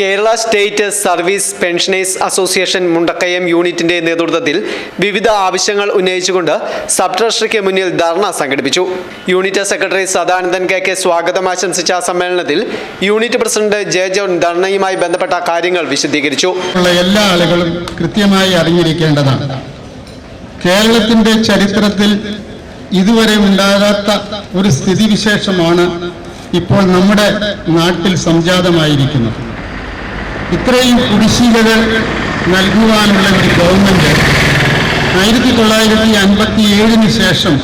Kerala state service pensioners association Mundakkayam യൂണിറ്റിന്റെ നേതൃത്വത്തിൽ വിവിധ ആവശ്യങ്ങൾ ഉന്നയിച്ചുകൊണ്ട് സബ് ട്രഷറിക്ക് മുന്നിൽ ധർണ സംഘടിപ്പിച്ചു. Unit secretary Sadanandan K K സ്വാഗതം ആശംസിച്ച സമ്മേളനത്തിൽ യൂണിറ്റ് പ്രസിഡന്റ് ജെ ജോൺ ധർണയുമായി ബന്ധപ്പെട്ട കാര്യങ്ങൾ വിശദീകരിച്ചു. എല്ലാ ആളുകളും കൃത്യമായി അറിഞ്ഞിരിക്കേണ്ടതാണ്. കേരളത്തിന്റെ ചരിത്രത്തിൽ ഇതുവരെ ഉണ്ടാകാത്ത ഒരു സ്ഥിതിവിശേഷമാണ് ഇപ്പോൾ നമ്മുടെ നാട്ടിൽ സംജാതമായിരിക്കുന്നത്. ഇത്രയും കുടിശ്ശികകൾ നൽകുവാനുള്ള ഒരു ഗവൺമെന്റ് ആയിരത്തി തൊള്ളായിരത്തി അൻപത്തി ഏഴിന് ശേഷം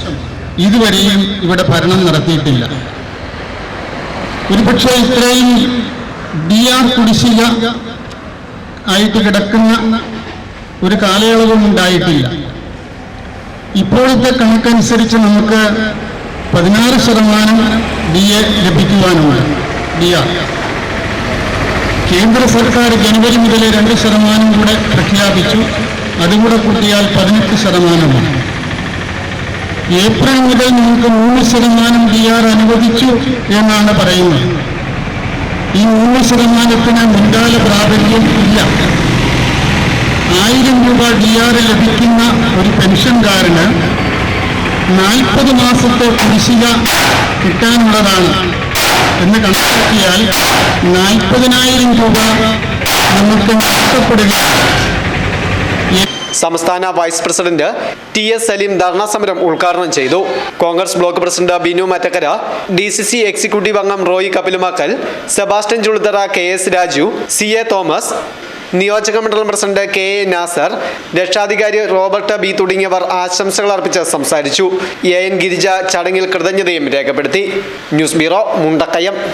ഇതുവരെയും ഇവിടെ ഭരണം നടത്തിയിട്ടില്ല. ഒരുപക്ഷെ ഇത്രയും ഡി ആർ കുടിശ്ശിക ആയിട്ട് കിടക്കുന്ന ഒരു കാലയളവും ഉണ്ടായിട്ടില്ല. ഇപ്പോഴത്തെ കണക്കനുസരിച്ച് നമുക്ക് പതിനാറ് ശതമാനം ഡി എ ലഭിക്കുവാനുമാണ്. D R. കേന്ദ്ര സർക്കാർ ജനുവരി മുതൽ രണ്ട് ശതമാനം കൂടെ പ്രഖ്യാപിച്ചു. അതുകൂടെ കൂട്ടിയാൽ പതിനെട്ട് ശതമാനമാണ്. ഏപ്രിൽ മുതൽ നിങ്ങൾക്ക് മൂന്ന് ശതമാനം ഡി ആർ അനുവദിച്ചു എന്നാണ് പറയുന്നത്. ഈ മൂന്ന് ശതമാനത്തിന് മുൻകാല പ്രാബല്യം ഇല്ല. ആയിരം രൂപ ഡി ആർ ലഭിക്കുന്ന ഒരു പെൻഷൻകാരന് നാൽപ്പത് മാസത്തെ കുടിശ്ശിക കിട്ടാനുള്ളതാണ്. എന്ന് കണക്കാക്കിയാൽ നാൽപ്പതിനായിരം രൂപ നമുക്ക് നഷ്ടപ്പെടുക. സംസ്ഥാന vice president T S Salim dharna സമരം ഉദ്ഘാടനം ചെയ്തു. Congress block president Binu Mattakkara D C C executive അംഗം Roy Kapilumakkal Sebastian Chuluthara K S Raju C A Thomas നിയോജക മണ്ഡലം പ്രസിഡന്റ് കെ എ നാസർ രക്ഷാധികാരി റോബർട്ട് ബി തുടങ്ങിയവർ ആശംസകൾ അർപ്പിച്ച് സംസാരിച്ചു. എ എൻ ഗിരിജ ചടങ്ങിൽ കൃതജ്ഞതയും രേഖപ്പെടുത്തി. News bureau Mundakkayam.